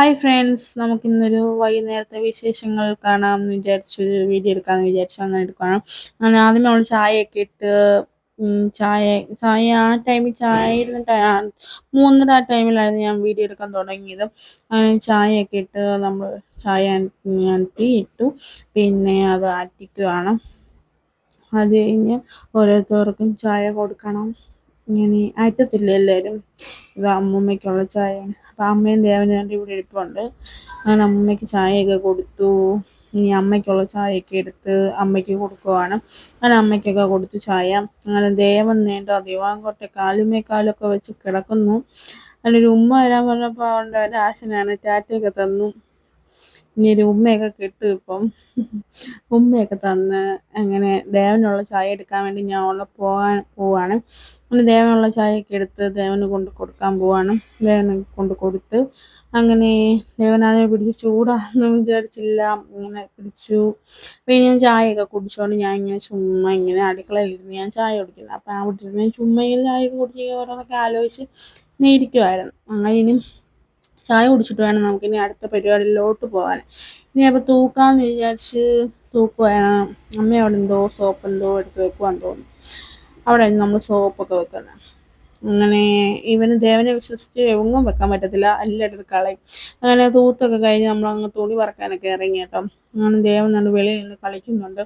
Hi friends നമുക്ക് ഇന്നൊരു വൈകുന്നേരത്തെ വിശേഷങ്ങൾ കാണാം എന്ന് വിചാരിച്ചു വീഡിയോ എടുക്കാമെന്ന് വിചാരിച്ചു അങ്ങനെ എടുക്കണം അങ്ങനെ ആദ്യം നമ്മൾ ചായയൊക്കെ ഇട്ട് ചായ ചായ ആ ടൈമിൽ ചായ ഇരുന്നിട്ട് മൂന്നര ആ ടൈമിലായിരുന്നു ഞാൻ വീഡിയോ എടുക്കാൻ തുടങ്ങിയത്. അങ്ങനെ ചായയൊക്കെ ഇട്ട് നമ്മൾ ചായ അനത്തി ഇട്ടു. പിന്നെ അത് ആറ്റിക്കുകയാണ് അത് കഴിഞ്ഞ് ഓരോരുത്തർക്കും ചായ കൊടുക്കണം. ഇങ്ങനെ അറ്റത്തില്ല എല്ലാവരും ഇത് അമ്മൂമ്മയ്ക്കുള്ള ചായ അപ്പം അമ്മയും ദേവനും എന്റെ ഇവിടെ ഇരിപ്പുണ്ട്. ഞാൻ അമ്മൂമ്മയ്ക്ക് ചായയൊക്കെ കൊടുത്തു. ഇനി അമ്മയ്ക്കുള്ള ചായയൊക്കെ എടുത്ത് അമ്മയ്ക്ക് കൊടുക്കുവാണ്. അങ്ങനെ അമ്മയ്ക്കൊക്കെ കൊടുത്തു ചായ. അങ്ങനെ ദേവൻ നീണ്ട ദിവാങ്കോട്ടെ കാലുമേക്കാലൊക്കെ വെച്ച് കിടക്കുന്നു. അതിലൊരു ഉമ്മ വരാൻ പറഞ്ഞപ്പോൾ ഉണ്ട് ആശനാണ്. ടാറ്റയൊക്കെ തന്നു. ഇനി ഉമ്മയൊക്കെ കിട്ടും ഇപ്പം. ഉമ്മയൊക്കെ തന്ന് അങ്ങനെ ദേവനുള്ള ചായ എടുക്കാൻ വേണ്ടി ഞാൻ ഉള്ള പോകാൻ പോവാണ്. അങ്ങനെ ദേവനുള്ള ചായയൊക്കെ എടുത്ത് ദേവന് കൊണ്ട് കൊടുക്കാൻ പോവാണ്. ദേവന് കൊണ്ട് കൊടുത്ത് അങ്ങനെ ദേവനാഥനെ പിടിച്ച് ചൂടാന്ന് വിചാരിച്ചില്ല. ഇങ്ങനെ പിടിച്ചു. പിന്നെ ഞാൻ ചായയൊക്കെ കുടിച്ചുകൊണ്ട് ഞാൻ ഇങ്ങനെ ചുമ്മാ ഇങ്ങനെ അടുക്കളയിലിരുന്ന് ഞാൻ ചായ കുടിക്കുന്നത് അപ്പം അവിടെ ഇരുന്ന് ചുമ്മാ ഇങ്ങനെ ചായയൊക്കെ കുടിച്ച് ഓരോന്നൊക്കെ ആലോചിച്ച് ഇങ്ങനെ ഇരിക്കുമായിരുന്നു അങ്ങനെ ഇനി ചായ കുടിച്ചിട്ട് വേണം നമുക്കിനി അടുത്ത പരിപാടിയിലോട്ട് പോകാൻ. ഇനി അപ്പോൾ തൂക്കാമെന്ന് വിചാരിച്ച് തൂക്കുവാണ്. അമ്മ അവിടെ എന്തോ സോപ്പ് എന്തോ എടുത്ത് വെക്കുവാൻ തോന്നുന്നു. അവിടെ നമ്മൾ സോപ്പൊക്കെ വെക്കുന്നത് അങ്ങനെ ഇവന് ദേവനെ വിശ്വസിച്ച് എങ്ങും വെക്കാൻ പറ്റത്തില്ല. എല്ലായിടത്തും കളയും. അങ്ങനെ തൂത്തൊക്കെ കഴിഞ്ഞ് നമ്മൾ അങ്ങ് തുണി പറക്കാനൊക്കെ ഇറങ്ങി കേട്ടോ. അങ്ങനെ ദേവൻ നല്ല വെളിയിൽ നിന്ന് കളിക്കുന്നുണ്ട്.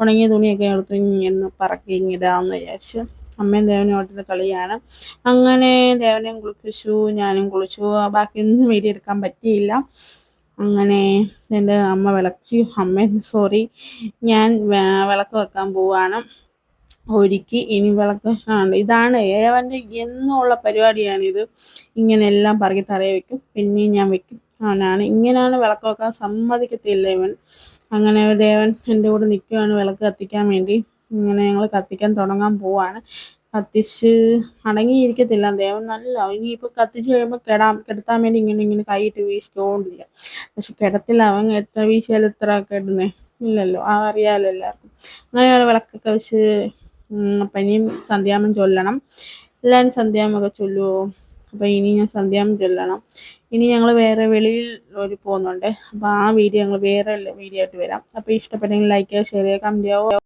ഉണങ്ങിയ തുണിയൊക്കെ എടുത്ത് ഇങ്ങനെ പറക്കി ഇങ്ങിടാമെന്ന് വിചാരിച്ച്. അമ്മയും ദേവനും ഓട്ടുന്ന കളിയാണ്. അങ്ങനെ ദേവനെയും കുളിപ്പിച്ചു ഞാനും കുളിച്ചു. ബാക്കിയൊന്നും വീഡിയോ എടുക്കാൻ പറ്റിയില്ല. അങ്ങനെ എന്റെ അമ്മ വിളക്കി അമ്മ സോറി ഞാൻ വിളക്ക് വെക്കാൻ പോവാണ്. ഒരുക്കി ഇനി വിളക്ക് ആണ് ഇതാണ് ഏവന്റെ എന്നുള്ള പരിപാടിയാണിത്. ഇങ്ങനെ എല്ലാം പറക്കി തറയെ വെക്കും പിന്നെയും ഞാൻ വെക്കും. അവനാണ് ഇങ്ങനെയാണ് വിളക്ക് വെക്കാൻ സമ്മതിക്കത്തില്ല ഇവൻ. അങ്ങനെ ദേവൻ എന്റെ കൂടെ നിൽക്കുവാണ് വിളക്ക് കത്തിക്കാൻ വേണ്ടി. ഇങ്ങനെ ഞങ്ങൾ കത്തിക്കാൻ തുടങ്ങാൻ പോവാണ്. കത്തിച്ച് അടങ്ങിയിരിക്കത്തില്ല. ദേവൻ നല്ല ഇനിയിപ്പോൾ കത്തിച്ച് കഴിയുമ്പോൾ കെടാം കെടുത്താൻ വേണ്ടി ഇങ്ങനെ ഇങ്ങനെ കൈയിട്ട് വീശിക്കോണ്ടില്ല പക്ഷെ കിടത്തില്ല അവൻ എത്ര വീശിയാലും എത്ര കെടുന്നേ. ഇല്ലല്ലോ ആ അറിയാലോ എല്ലാവർക്കും. അങ്ങനെയാണ് വിളക്കൊക്കെ വെച്ച് അപ്പം ഇനിയും സന്ധ്യാമം ചൊല്ലണം. എല്ലാവരും സന്ധ്യാമൊക്കെ ചൊല്ലുവോ? അപ്പോൾ ഇനി ഞാൻ സന്ധ്യാമം ചൊല്ലണം. ഇനി ഞങ്ങൾ വേറെ വെളിയിൽ ഒരു പോകുന്നുണ്ട്. അപ്പോൾ ആ വീഡിയോ ഞങ്ങൾ വേറെ വീഡിയോ ആയിട്ട് വരാം. അപ്പോൾ ഇഷ്ടപ്പെട്ടെങ്കിൽ ലൈക്ക് ചെയ്യുക ഷെയർ ചെയ്യുക കമന്റ് ചെയ്യുക.